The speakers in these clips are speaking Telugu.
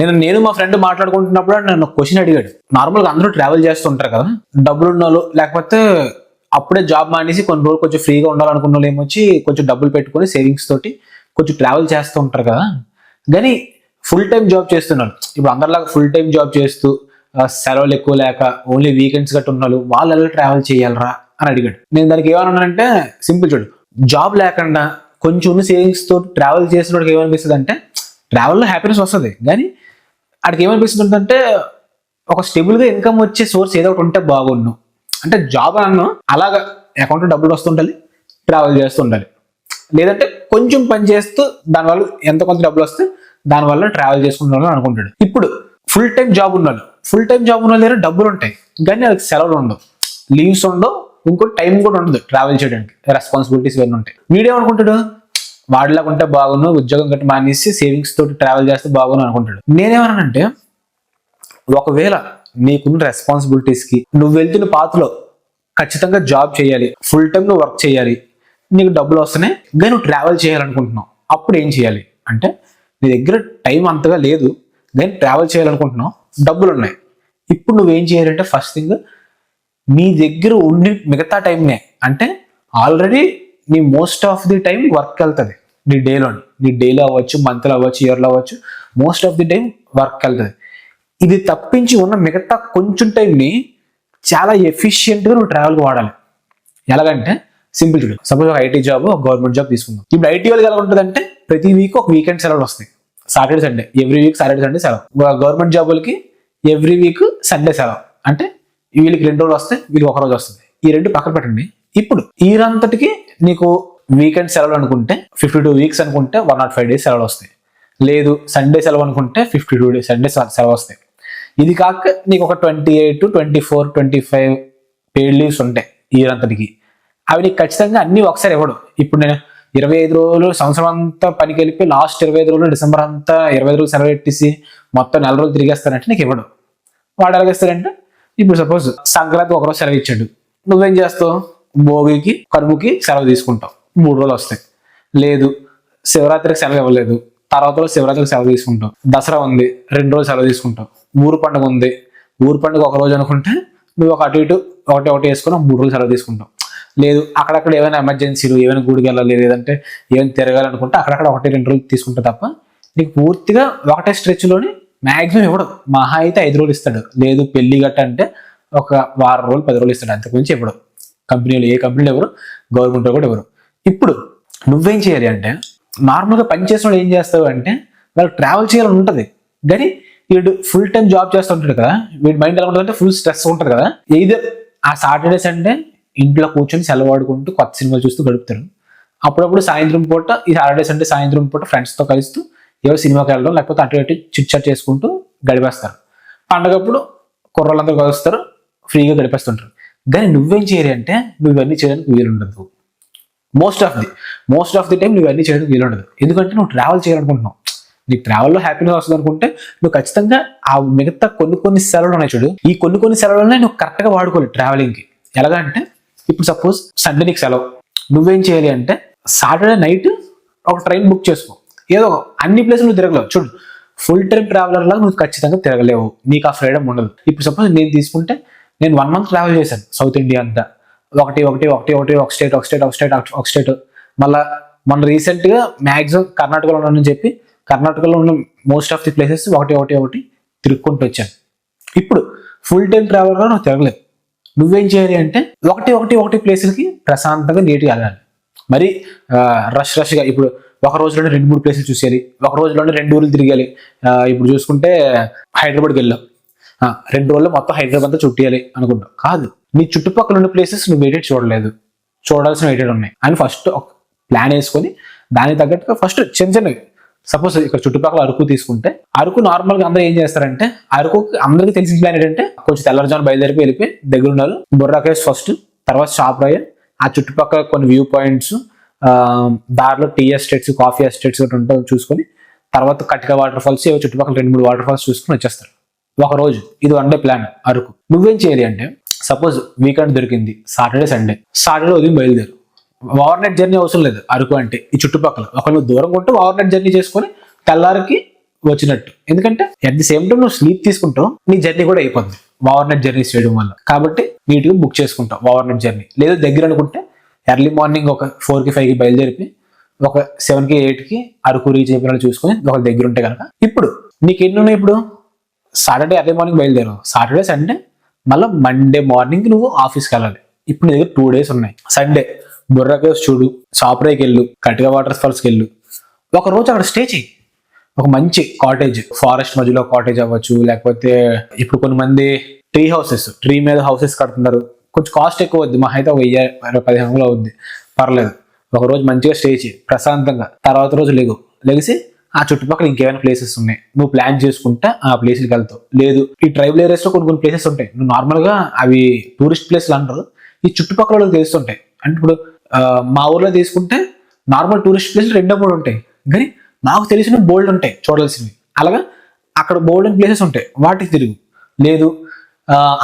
నేను నేను మా ఫ్రెండ్ మాట్లాడుకుంటున్నప్పుడు నన్ను క్వశ్చన్ అడిగాడు. నార్మల్గా అందరూ ట్రావెల్ చేస్తుంటారు కదా డబ్బులు ఉన్న వాళ్ళు లేకపోతే అప్పుడే జాబ్ మానేసి కొన్ని రోజులు కొంచెం ఫ్రీగా ఉండాలనుకున్న వాళ్ళు ఏమొచ్చి కొంచెం డబ్బులు పెట్టుకొని సేవింగ్స్ తోటి కొంచెం ట్రావెల్ చేస్తూ ఉంటారు కదా. కానీ ఫుల్ టైం జాబ్ చేస్తున్నారు ఇప్పుడు అందరిలాగా ఫుల్ టైం జాబ్ చేస్తూ సెలవులు ఎక్కువ లేక ఓన్లీ వీకెండ్స్ గట్టు ఉన్న వాళ్ళు ఎలా ట్రావెల్ చేయాలరా అని అడిగాడు. నేను దానికి ఏమన్నానంటే సింపుల్ చూడు. జాబ్ లేకుండా కొంచెం ఉన్న సేవింగ్స్ తోటి ట్రావెల్ చేసిన వాడికి ఏమనిపిస్తుంది అంటే ట్రావెల్లో హ్యాపీనెస్ వస్తుంది. కానీ ఆడికి ఏమనిపిస్తుందంటే ఒక స్టేబుల్గా ఇన్కమ్ వచ్చే సోర్స్ ఏదో ఒకటి ఉంటే బాగుండు. అంటే జాబ్ అన్నా అలాగా అకౌంట్లో డబ్బులు వస్తుండాలి ట్రావెల్ చేస్తుండాలి లేదంటే కొంచెం పని చేస్తూ దానివల్ల ఎంత కొంత డబ్బులు వస్తే దానివల్ల ట్రావెల్ చేసుకుంటాను అనుకుంటాడు. ఇప్పుడు ఫుల్ టైం జాబ్ ఉన్నాడు ఫుల్ టైం జాబ్ ఉన్న దగ్గర డబ్బులు ఉంటాయి కానీ వాళ్ళకి సెలవులు ఉండవు. లీవ్స్ ఉండవు ఇంకో టైం కూడా ఉండదు ట్రావెల్ చేయడానికి. రెస్పాన్సిబిలిటీస్ ఇవన్నీ ఉంటాయి. వీడేమనుకుంటాడు వాడిలాగా ఉంటే బాగున్నాను ఉద్యోగం గట్టి మానేసి సేవింగ్స్ తోటి ట్రావెల్ చేస్తే బాగున్నాను అనుకుంటాడు. నేనేమన్నానంటే ఒకవేళ నీకున్న రెస్పాన్సిబిలిటీస్కి నువ్వు వెళ్తున్న పాతలో ఖచ్చితంగా జాబ్ చేయాలి ఫుల్ టైం నువ్వు వర్క్ చేయాలి నీకు డబ్బులు వస్తున్నాయి కానీ నువ్వు ట్రావెల్ చేయాలనుకుంటున్నావు అప్పుడు ఏం చేయాలి? అంటే నీ దగ్గర టైం అంతగా లేదు కానీ ట్రావెల్ చేయాలనుకుంటున్నావు డబ్బులు ఉన్నాయి. ఇప్పుడు నువ్వేం చేయాలంటే ఫస్ట్ థింగ్ నీ దగ్గర ఉండి మిగతా టైంనే అంటే ఆల్రెడీ నీ most of the time work వెళ్తుంది. నీ డేలో నీ డేలో అవ్వచ్చు మంత్లో అవ్వచ్చు ఇయర్లో అవ్వచ్చు most of the time work వెళ్తుంది ఇది తప్పించి ఉన్న మిగతా కొంచెం టైంని చాలా ఎఫిషియెంట్గా నువ్వు ట్రావెల్కి వాడాలి. ఎలాగంటే సింపుల్ చూడు సపోజ్ ఒక ఐటీ జాబ్ ఒక గవర్నమెంట్ జాబ్ తీసుకుందాం. ఇప్పుడు ఐటీ వాళ్ళకి ఎలా ఉంటుందంటే ప్రతి వీక్ ఒక వీకెండ్ సెలవులు వస్తాయి. Saturday Sunday every week Saturday Sunday సెలవు. గవర్నమెంట్ జాబులకి ఎవ్రీ వీక్ సండే సెలవు. అంటే వీళ్ళకి రెండు రోజులు వస్తాయి వీళ్ళకి ఒక రోజు వస్తుంది. ఈ రెండు పక్కన పెట్టండి. ఇప్పుడు ఈరంతటికి నీకు వీకెండ్ సెలవులు అనుకుంటే ఫిఫ్టీ టూ వీక్స్ అనుకుంటే వన్ నాట్ ఫైవ్ డేస్ సెలవులు వస్తాయి. లేదు సండే సెలవు అనుకుంటే ఫిఫ్టీ టూ డేస్ సండే సెలవు వస్తాయి. ఇది కాక నీకు ఒక twenty eight twenty four twenty five paid leaves ఉంటాయి ఇయర్ అంతటికి. అవి నీకు ఖచ్చితంగా అన్ని ఒకసారి ఇవ్వడు. ఇప్పుడు నేను ఇరవై ఐదు రోజులు సంవత్సరం అంతా పనికి వెళ్ళిపోయి లాస్ట్ ఇరవై ఐదు రోజులు డిసెంబర్ అంతా ఇరవై ఐదు రోజులు సెలవు పెట్టేసి మొత్తం నెల రోజులు తిరిగేస్తానంటే నీకు ఇవ్వడు. వాడు ఎలాగేస్తాడంటే ఇప్పుడు సపోజ్ సంక్రాంతి ఒకరోజు సెలవు ఇచ్చాడు. నువ్వేం చేస్తావు? భోగికి కనుముకి సెలవు తీసుకుంటావు. మూడు రోజులు వస్తాయి. లేదు శివరాత్రికి సెలవు ఇవ్వలేదు. తర్వాత రోజు శివరాత్రికి సెలవు తీసుకుంటాం. దసరా ఉంది రెండు రోజులు సెలవు తీసుకుంటాం. ఊరు పండుగ ఉంది. ఊరు పండుగ ఒక రోజు అనుకుంటే నువ్వు ఒక అటు ఇటు ఒకటి ఒకటి వేసుకుని మూడు రోజులు సెలవు తీసుకుంటాం. లేదు అక్కడక్కడ ఏమైనా ఎమర్జెన్సీలు ఏమైనా గుడికి వెళ్ళాలి లేదంటే ఏమైనా తిరగాలనుకుంటే అక్కడక్కడ ఒకటి రెండు రోజులు తీసుకుంటా తప్ప నీకు పూర్తిగా ఒకటే స్ట్రెచ్లోని మ్యాక్సిమం ఇవ్వడు. మహా అయితే ఐదు రోజులు ఇస్తాడు. లేదు పెళ్ళి గట్ట అంటే ఒక వారం రోజులు పది రోజులు ఇస్తాడు. అంతకుమించి ఇవ్వడు. కంపెనీలు ఏ కంపెనీలు ఎవరు గవర్నమెంట్ కూడా ఎవరు ఇప్పుడు నువ్వేం చేయాలి అంటే నార్మల్గా పని చేసిన వాళ్ళు ఏం చేస్తావు అంటే వాళ్ళు ట్రావెల్ చేయాలని ఉంటుంది. కానీ వీడు ఫుల్ టైం జాబ్ చేస్తూ ఉంటాడు కదా వీడి మైండ్ ఎలా ఉంటుంది అంటే ఫుల్ స్ట్రెస్ ఉంటుంది కదా. ఇదర్ ఆ సాటర్డే సండే ఇంట్లో కూర్చొని సెలవు ఆడుకుంటూ కొత్త సినిమాలు చూస్తూ గడుపుతారు అప్పుడప్పుడు సాయంత్రం పూట ఈ సాటర్డే సండే సాయంత్రం పూట ఫ్రెండ్స్తో కలుస్తూ ఏవో సినిమాకి వెళ్ళడం లేకపోతే అటు ఇటు చిట్ చాట్ చేసుకుంటూ గడిపేస్తారు. పండగప్పుడు కుర్రోళ్ళందరూ కలుస్తారు ఫ్రీగా గడిపేస్తుంటారు. కానీ నువ్వేం చేయాలి అంటే నువ్వు ఇవన్నీ చేయడానికి వీలుండదు. Most of the most of the time నువ్వు అన్ని చేయడానికి వీలుండదు ఎందుకంటే నువ్వు ట్రావెల్ చేయాలనుకుంటున్నావు. నీకు ట్రావెల్లో హ్యాపీనెస్ వస్తుంది అనుకుంటే నువ్వు ఖచ్చితంగా ఆ మిగతా కొన్ని కొన్ని సెలవులు ఉన్నాయి చూడు. ఈ కొన్ని కొన్ని సెలవులనే నువ్వు కరెక్ట్గా వాడుకోవాలి ట్రావెలింగ్కి ఎలాగంటే ఇప్పుడు సపోజ్ సండే నీకు సెలవు. నువ్వేం చేయాలి అంటే సాటర్డే నైట్ ఒక ట్రైన్ బుక్ చేసుకో. ఏదో అన్ని ప్లేసులు నువ్వు తిరగలేవు. చూడు ఫుల్ టైం ట్రావెలర్ లాగా నువ్వు ఖచ్చితంగా తిరగలేవు. నీకు ఆ ఫ్రీడమ్ ఉండదు. ఇప్పుడు సపోజ్ నేను తీసుకుంటే నేను వన్ మంత్ ట్రావెల్ చేశాను సౌత్ ఇండియా అంతా. ఒకటి ఒకటి ఒకటి ఒకటి ఒక స్టేట్ ఒక స్టేట్ ఒక స్టేట్ ఒక స్టేట్ మళ్ళా మొన్న రీసెంట్గా కర్ణాటకలో ఉన్నానని చెప్పి కర్ణాటకలో ఉన్న మోస్ట్ ఆఫ్ ది ప్లేసెస్ ఒకటి ఒకటి ఒకటి తిరుక్కుంటూ వచ్చాను ఇప్పుడు ఫుల్ టైం ట్రావెలర్ నువ్వు తిరగలేదు నువ్వేం చేయాలి అంటే ఒకటి ఒకటి ఒకటి ప్లేసులకి ప్రశాంతంగా నీట్గా వెళ్ళాలి. మరి రష్ రష్గా ఇప్పుడు ఒక రోజులోనే రెండు మూడు ప్లేసులు చూసేయాలి. ఒక రోజులోనే రెండు ఊర్లు తిరగాలి ఇప్పుడు చూసుకుంటే హైదరాబాద్కి వెళ్ళాం. రెండు రోజుల్లో మొత్తం హైదరాబాద్ అంతా చుట్టేయాలి అనుకుంటాం. కాదు. నీ చుట్టుపక్కల ఉన్న ప్లేసెస్ నువ్వు ఏటెడ్ చూడలేదు. చూడాల్సిన ఎయిటెడ్ ఉన్నాయి. అని ఫస్ట్ ఒక ప్లాన్ వేసుకొని దానికి తగ్గట్టుగా ఫస్ట్ చిన్న చిన్నవి సపోజ్ ఇక్కడ చుట్టుపక్కల అరకు తీసుకుంటే అరకు నార్మల్గా అందరూ ఏం చేస్తారంటే అరకు అందరికీ తెలిసిన ప్లాన్ ఏంటంటే కొంచెం తెల్లవారుజామున బయలుదేరి వెళ్ళిపోయి దగ్గర ఉన్నారు బుర్రా కేవ్స్ ఫస్ట్ తర్వాత షాప్ రాయ. ఆ చుట్టుపక్కల కొన్ని వ్యూ పాయింట్స్ దారిలో టీ ఎస్టేట్స్ కాఫీ ఎస్టేట్స్ ఒకటి ఉంటాయి చూసుకొని తర్వాత కటిక వాటర్ ఫాల్స్ ఏవో చుట్టుపక్కల రెండు మూడు వాటర్ ఫాల్స్ చూసుకొని వచ్చేస్తారు. ఒక రోజు. ఇది వన్ డే ప్లాన్ అరకు. నువ్వేం చేయాలి అంటే సపోజ్ వీకెండ్ దొరికింది సాటర్డే సండే. సాటర్డే ఉదయం బయలుదేరు. ఓవర్ నైట్ జర్నీ అవసరం లేదు అరకు అంటే ఈ చుట్టుపక్కల. ఒకవేళ దూరం దూరంగా ఉంటే ఓవర్ నైట్ జర్నీ చేసుకొని తెల్లారికి వచ్చినట్టు. ఎందుకంటే అట్ ది సేమ్ టైం నువ్వు స్లీప్ తీసుకుంటావు నీ జర్నీ కూడా అయిపోతుంది ఓవర్ నైట్ జర్నీ చేయడం వల్ల. కాబట్టి నీట్గా బుక్ చేసుకుంటావు ఓవర్ నైట్ జర్నీ లేదు దగ్గర అనుకుంటే ఎర్లీ మార్నింగ్ ఒక ఫోర్కి ఫైవ్కి బయలుదేరిపి బయలుదేరి ఒక సెవెన్కి ఎయిట్కి అరకు రీచ్ అయిపోయిన చూసుకొని ఒక దగ్గర ఉంటే కనుక ఇప్పుడు నీకు ఎన్ని ఉన్నాయి ఇప్పుడు? సాటర్డే ఎర్లీ మార్నింగ్ బయలుదేరు సాటర్డే సండే మళ్ళీ మండే మార్నింగ్ నువ్వు ఆఫీస్కి వెళ్ళాలి. ఇప్పుడు నీ దగ్గర టూ డేస్ ఉన్నాయి. సండే బుర్రా కేవ్స్ చూడు సాప్రేకి వెళ్ళు కటిక వాటర్ ఫాల్స్కి వెళ్ళు. ఒక రోజు అక్కడ స్టే చేయి. ఒక మంచి కాటేజ్ ఫారెస్ట్ మధ్యలో కాటేజ్ అవ్వచ్చు లేకపోతే ఇప్పుడు కొన్ని మంది ట్రీ హౌసెస్ ట్రీ మీద హౌసెస్ కడుతున్నారు. కొంచెం కాస్ట్ ఎక్కువ అవుద్ది మా అయితే ఒక వెయ్యి పదిహేను వందలు అవుద్ది. పర్లేదు. ఒక రోజు మంచిగా స్టే చేయి ప్రశాంతంగా. తర్వాత రోజు లేగు. లెగిసి ఆ చుట్టుపక్కల ఇంకేమైనా ప్లేసెస్ ఉన్నాయి. నువ్వు ప్లాన్ చేసుకుంటే ఆ ప్లేస్కి వెళ్తావు. లేదు ఈ ట్రైబల్ ఏరియాస్లో కొన్ని కొన్ని ప్లేసెస్ ఉంటాయి. నువ్వు నార్మల్గా అవి టూరిస్ట్ ప్లేస్లు అంటారు. ఈ చుట్టుపక్కల వాళ్ళకి తెలుస్తుంటాయి. అంటే ఇప్పుడు మా ఊర్లో తీసుకుంటే నార్మల్ టూరిస్ట్ ప్లేస్లు రెండో మూడు ఉంటాయి. కానీ నాకు తెలిసిన బోల్డ్ ఉంటాయి చూడాల్సినవి. అలాగా అక్కడ బోల్డ్ ప్లేసెస్ ఉంటాయి. వాటికి తిరుగు. లేదు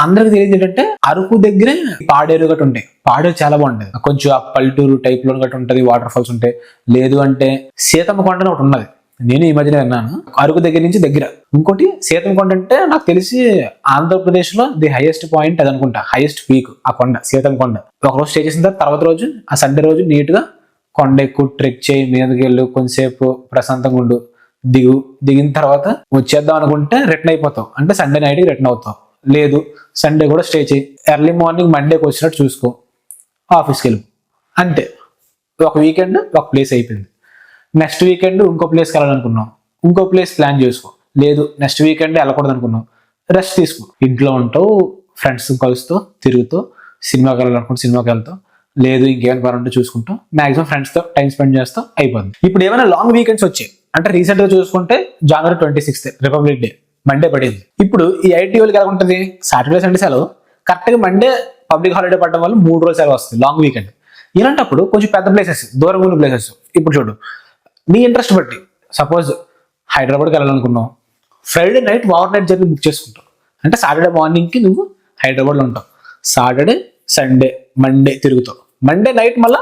అందరికి తెలియదు ఏంటంటే అరకు దగ్గరే పాడేరు గట్టు ఉంటాయి పాడేరు చాలా బాగుంటుంది కొంచెం ఆ పల్లెటూరు టైప్లో గట్టు ఉంటుంది వాటర్ ఫాల్స్ ఉంటాయి. లేదు అంటే సీతమ్మ కొండ అని ఒకటి ఉన్నది. నేను ఈ మధ్యనే విన్నాను. అరకు దగ్గర నుంచి దగ్గర. ఇంకోటి సీతంకొండ అంటే నాకు తెలిసి ఆంధ్రప్రదేశ్లో ది హైయెస్ట్ పాయింట్ అది అనుకుంటా. హైయెస్ట్ పీక్ ఆ కొండ సీతంకొండ ఒకరోజు స్టే చేసిన తర్వాత తర్వాత రోజు ఆ సండే రోజు నీట్గా కొండ ఎక్కువ ట్రెక్ చేయి మీదకి వెళ్ళు కొంతసేపు ప్రశాంతంగా ఉండు. దిగు. దిగిన తర్వాత వచ్చేద్దాం అనుకుంటే రిటర్న్ అయిపోతావు. అంటే సండే నైట్ రిటర్న్ అవుతావు. లేదు సండే కూడా స్టే చేయి. ఎర్లీ మార్నింగ్ మండేకి వచ్చినట్టు చూసుకో. ఆఫీస్కి వెళ్ళు. అంతే. ఒక వీకెండ్ ఒక ప్లేస్ అయిపోయింది. నెక్స్ట్ వీకెండ్ ఇంకో ప్లేస్కి వెళ్ళాలనుకున్నాం ఇంకో ప్లేస్ ప్లాన్ చేసుకో. లేదు నెక్స్ట్ వీకెండ్ వెళ్ళకూడదు అనుకున్నాం. రెస్ట్ తీసుకో. ఇంట్లో ఉంటావు ఫ్రెండ్స్ కలుస్తూ తిరుగుతూ సినిమాకి వెళ్ళాలనుకుంటే సినిమాకి వెళ్తావు లేదు ఇంకేమైనా పని ఉంటే చూసుకుంటాం. మాక్సిమం ఫ్రెండ్స్తో టైం స్పెండ్ చేస్తాం. అయిపోతుంది ఇప్పుడు ఏమైనా లాంగ్ వీకెండ్స్ వచ్చాయి. అంటే రీసెంట్గా చూసుకుంటే జనవరి twenty sixth republic day Monday పడింది. ఇప్పుడు ఈ ఐటీ వాళ్ళకి ఎలా ఉంటుంది సాటర్డే సండే సెలవు. కరెక్ట్గా మండే పబ్లిక్ హాలిడే పడడం వల్ల మూడు రోజులు సెలవు వస్తుంది లాంగ్ వీకెండ్ ఇలాంటప్పుడు కొంచెం పెద్ద ప్లేసెస్ దూరం ఉన్న ప్లేసెస్ ఇప్పుడు చూడు నీ ఇంట్రెస్ట్ బట్టి. సపోజ్ హైదరాబాద్కి వెళ్ళాలనుకున్నావు. Friday night over night journey book చేసుకుంటావు. అంటే సాటర్డే మార్నింగ్కి నువ్వు హైదరాబాద్లో ఉంటావు. సాటర్డే సండే మండే తిరుగుతావు. మండే నైట్ మళ్ళీ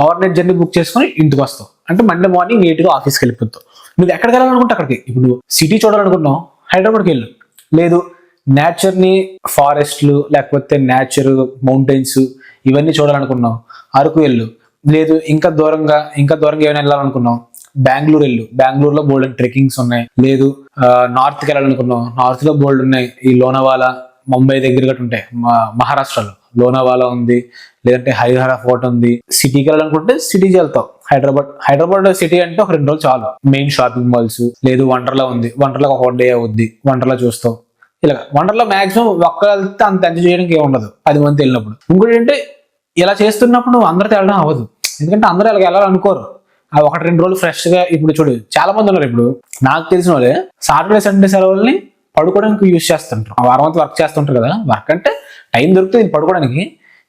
ఓవర్ నైట్ జర్నీ బుక్ చేసుకొని ఇంటికి వస్తావు. అంటే మండే మార్నింగ్ నీట్గా ఆఫీస్కి వెళ్ళిపోతావు. నువ్వు ఎక్కడికి వెళ్ళాలనుకుంటే అక్కడికి? ఇప్పుడు సిటీ చూడాలనుకుంటున్నావు హైదరాబాద్కి వెళ్ళు. లేదు నేచర్ని ఫారెస్ట్లు లేకపోతే నేచర్ మౌంటైన్స్ ఇవన్నీ చూడాలనుకున్నావు. అరకు వెళ్ళు. లేదు ఇంకా దూరంగా ఇంకా దూరంగా ఏమైనా వెళ్ళాలనుకున్నాం బెంగళూరు వెళ్ళు. బెంగళూరులో బోల్డ్ ట్రెక్కింగ్స్ ఉన్నాయి. లేదు నార్త్కి వెళ్ళాలనుకున్నాం నార్త్లో బోల్డ్ ఉన్నాయి. ఈ లోనవాలా ముంబై దగ్గర గట్రా ఉంటాయి. మా- మహారాష్ట్రలో. లోనావాలా ఉంది. లేదంటే హైదరాబాద్ ఫోర్ట్ ఉంది. సిటీకి వెళ్ళాలనుకుంటే సిటీకి వెళ్తావు. హైదరాబాద్ హైదరాబాద్ సిటీ అంటే ఒక రెండు రోజులు చాలు. మెయిన్ షాపింగ్ మాల్స్ లేదు వండర్లా ఉంది. వండర్లా ఒక వన్ డే అవుద్ది. వండర్లా చూస్తావు. ఇలా వండర్లో మాక్సిమం ఒక్క వెళ్తే అంత ఎంజాయ్ చేయడానికి ఏమి ఉండదు పది మంది వెళ్ళినప్పుడు. ఇంకోటి ఏంటంటే ఇలా చేస్తున్నప్పుడు నువ్వు అందరితో వెళ్ళడం అవ్వదు. ఎందుకంటే అందరూ ఇలా వెళ్ళాలనుకోరు ఆ ఒకటి రెండు రోజులు ఫ్రెష్గా ఇప్పుడు చూడు చాలా మంది ఉన్నారు ఇప్పుడు. నాకు తెలిసిన వాళ్ళే సాటర్డే సండే సెలవుల్ని పడుకోవడానికి యూజ్ చేస్తుంటారు. ఆ వారం అంతా వర్క్ చేస్తుంటారు కదా. వర్క్ అంటే టైం దొరుకుతుంది ఇది పడుకోవడానికి.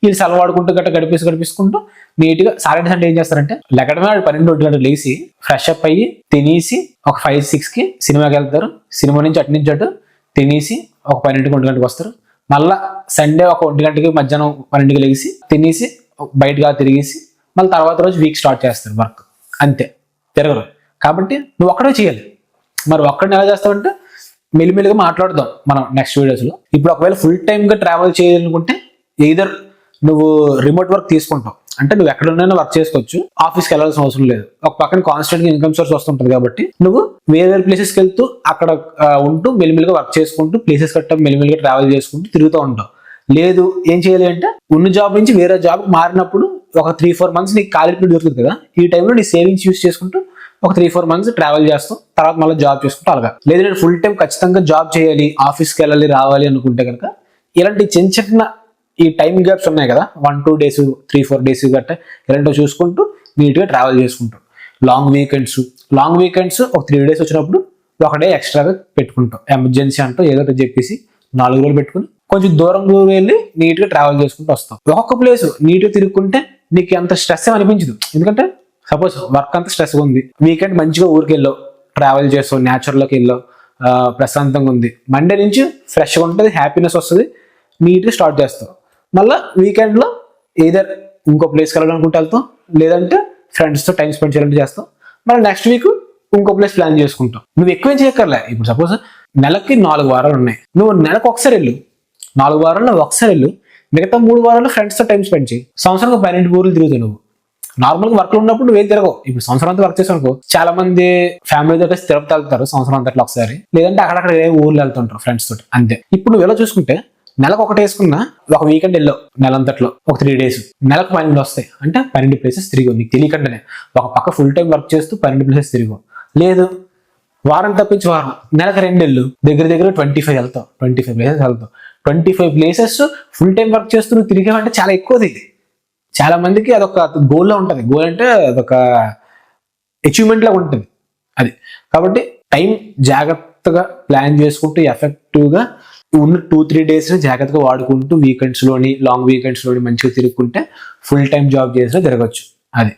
వీళ్ళు సెలవు ఆడుకుంటూ గట్ట గడిపేసి గడిపేసుకుంటూ నీట్గా సాటర్డే సండే ఏం చేస్తారంటే లెగడమే పన్నెండు ఒంటి గంటలు లేచి ఫ్రెష్ అప్ అయ్యి తినేసి ఒక ఫైవ్ సిక్స్కి సినిమాకి వెళ్తారు. సినిమా నుంచి అటు నుంచి అటు తినేసి ఒక పన్నెండుకి ఒంటి గంటకు వస్తారు. మళ్ళా సండే ఒక ఒంటి గంటకి మధ్యాహ్నం పన్నెండుకి లేచి తినేసి బయటగా తిరిగేసి మళ్ళీ తర్వాత రోజు వీక్ స్టార్ట్ చేస్తారు వర్క్ అంతే. తిరగరు. కాబట్టి నువ్వు ఒక్కడే చేయాలి. మరి ఒక్కడిని ఎలా చేస్తావంటే మెల్లిమెల్లిగా మాట్లాడదాం మనం నెక్స్ట్ వీడియోస్లో ఇప్పుడు ఒకవేళ ఫుల్ టైమ్గా ట్రావెల్ చేయాలనుకుంటే ఎయిదర్ నువ్వు రిమోట్ వర్క్ తీసుకుంటావు. అంటే నువ్వు ఎక్కడున్నా వర్క్ చేసుకోవచ్చు. ఆఫీస్కి వెళ్ళాల్సిన అవసరం లేదు. ఒక పక్కన కాన్స్టెంట్గా ఇన్కమ్ సోర్స్ వస్తుంటుంది కాబట్టి నువ్వు వేరే వేరే ప్లేసెస్కి వెళ్తూ అక్కడ ఉంటూ మెల్లిమెల్లిగా వర్క్ చేసుకుంటూ ప్లేసెస్ కట్ట మెల్లిమెల్లిగా ట్రావెల్ చేసుకుంటూ తిరుగుతూ ఉంటావు. లేదు ఏం చేయాలి అంటే ఉన్న జాబ్ నుంచి వేరే జాబ్కి మారినప్పుడు ఒక త్రీ ఫోర్ మంత్స్ నీకు ఖాళీ పీరియడ్ దొరుకుతుంది కదా. ఈ టైంలో నీ సేవింగ్స్ యూస్ చేసుకుంటూ ఒక త్రీ ఫోర్ మంత్స్ ట్రావెల్ చేస్తాం తర్వాత మళ్ళీ జాబ్ చేసుకుంటూ అలాగా. లేదు నేను ఫుల్ టైం ఖచ్చితంగా జాబ్ చేయాలి ఆఫీస్కి వెళ్ళాలి రావాలి అనుకుంటే కనుక ఇలాంటి చిన్న చిన్న ఈ టైం గ్యాప్స్ ఉన్నాయి కదా. One two days three four days గట్ట ఇలాంటివి చూసుకుంటూ నీట్గా ట్రావెల్ చేసుకుంటాం. లాంగ్ వీకెండ్స్ లాంగ్ వీకెండ్స్ ఒక త్రీ డేస్ వచ్చినప్పుడు ఒక డే ఎక్స్ట్రాగా పెట్టుకుంటాం. ఎమర్జెన్సీ అంటూ ఏదో ఒకటి చెప్పేసి నాలుగు రోజులు పెట్టుకుని కొంచెం దూరం దూరం వెళ్ళి నీట్గా ట్రావెల్ చేసుకుంటూ వస్తాం. ఒక్కొక్క ప్లేస్ నీట్గా తిరుగుకుంటే నీకు అంత స్ట్రెస్ అనిపించదు. ఎందుకంటే సపోజ్ వర్క్ అంత స్ట్రెస్గా ఉంది. వీకెండ్ మంచిగా ఊరికి వెళ్ళావు ట్రావెల్ చేస్తావు నేచర్లోకి వెళ్ళావు ప్రశాంతంగా ఉంది. మండే నుంచి ఫ్రెష్గా ఉంటుంది హ్యాపీనెస్ వస్తుంది నీట్గా స్టార్ట్ చేస్తావు. మళ్ళీ వీకెండ్లో ఏదర్ ఇంకో ప్లేస్కి వెళ్ళాలనుకుంటే వెళ్తాం లేదంటే ఫ్రెండ్స్తో టైం స్పెండ్ చేయాలంటే చేస్తాం. మళ్ళీ నెక్స్ట్ వీక్ ఇంకో ప్లేస్ ప్లాన్ చేసుకుంటావు నువ్వు ఎక్కువ చేయక్కర్లే. ఇప్పుడు సపోజ్ నెలకి నాలుగు వారాలు ఉన్నాయి. నువ్వు నెలకు ఒకసారి వెళ్ళు. నాలుగు వారాల్లో ఒకసారి వెళ్ళు. మిగతా మూడు వారాలు ఫ్రెండ్స్తో టైం స్పెండ్ చేయి. సంవత్సరానికి పన్నెండు ఊర్లు తిరుగుతావు నువ్వు. నార్మల్గా వర్క్లు ఉన్నప్పుడు నువ్వేం తిరగవు. ఇప్పుడు సంవత్సరం అంతా వర్క్ చేసావు చాలా మంది ఫ్యామిలీతో కలిసి తిరుపతి వెళ్తారు సంవత్సరం అంతట్లో ఒకసారి. లేదంటే అక్కడక్కడ ఏ ఊర్లు వెళ్తుంటారు ఫ్రెండ్స్ తోటి. అంతే. ఇప్పుడు నువ్వు ఎలా చూసుకుంటే నెలకు ఒకటి వేసుకున్నా ఒక వీకెండ్ వెళ్ళావు నెలంతట్లో. ఒక త్రీ డేస్ నెలకు పన్నెండు వస్తాయి. అంటే పన్నెండు ప్లేసెస్ తిరిగి నీకు తెలియకుండానే. ఒక పక్క ఫుల్ టైం వర్క్ చేస్తూ పన్నెండు ప్లేసెస్ తిరిగి లేదు వారం తప్పించి వారం నెలకు రెండు నెలలు దగ్గర దగ్గర ట్వంటీ ఫైవ్ వెళ్తాం. ట్వంటీ ఫైవ్ ప్లేసెస్ వెళ్తాం. Twenty five places full time work చేస్తూ నువ్వు తిరిగావంటే చాలా ఎక్కువది చాలా మందికి అదొక గోల్లో ఉంటుంది. గోల్ అంటే అదొక అచీవ్మెంట్ లాగా ఉంటుంది. అది. కాబట్టి టైం జాగ్రత్తగా ప్లాన్ చేసుకుంటూ ఎఫెక్టివ్గా ఉన్న టూ త్రీ డేస్ జాగ్రత్తగా వాడుకుంటూ వీకెండ్స్లోని లాంగ్ వీకెండ్స్లోని మంచిగా తిరుగుకుంటే ఫుల్ టైం జాబ్ చేసినా తిరగచ్చు అది.